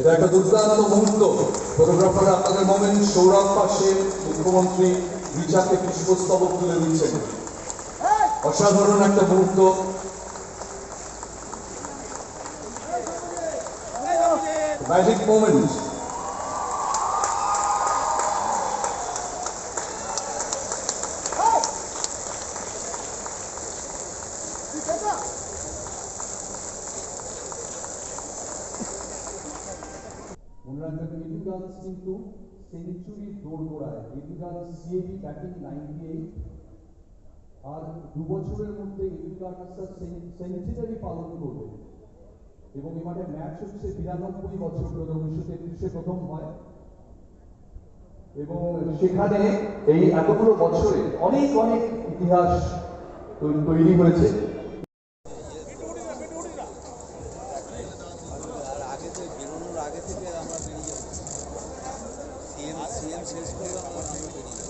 এটা একটা দুর্দান্ত মুহূর্ত। ফটোগ্রাফার আপনাদের মোমেন্ট সৌরভ পাশে মুখ্যমন্ত্রী রিচাকে পুষ্পস্তবক তুলে দিচ্ছেন। অসাধারণ একটা মুহূর্ত। ম্যাজিক মোমেন্ট মনে রাখবেন এলিগান্স কিন্তু সেঞ্চুরি দৌড় গোড়ায় elegance CAB batting ninety eight আর দু বছরের মধ্যে এলিগান্সটা সেঞ্চুরি পালন করবে। এবং এই মাঠে ম্যাচ হচ্ছে বিরানব্বই বছর ধরে উনিশশো তেত্রিশে প্রথম হয়। এবং সেখানে এই এতগুলো বছরে অনেক অনেক ইতিহাস তৈরি হয়েছে। gracias por la oportunidad.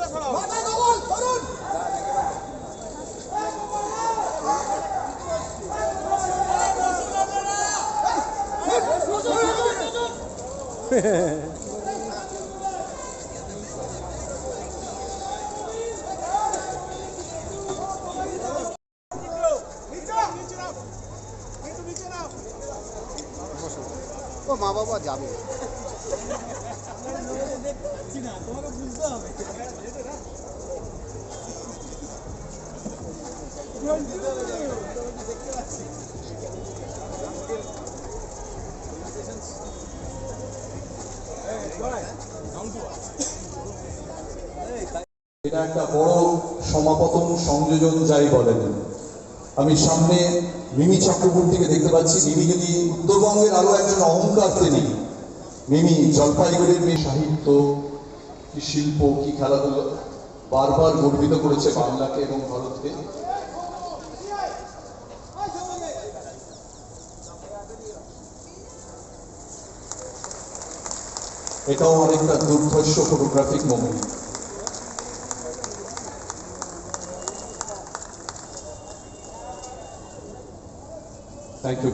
নিচে নিচে নাও একটু নিচে নাও ও মা বাবা এটা একটা বড় সমাপতন সংযোজন যাই বলেন। আমি সামনে মিমি চক্রবর্তীকে দেখতে পাচ্ছি। মিমি যদি উত্তরবঙ্গের আরও একজন অহংকার তিনি মিমি জলপাইগুড়ির মেয়ে সাহিত্য, কি শিল্প, কি খেলাধুলো, বারবার গর্বিত করেছে বাংলাকে এবং ভারতকে। এটাও অনেকটা দুর্ধর্ষ ফটোগ্রাফিক মোমেন্ট থ্যাংক ইউ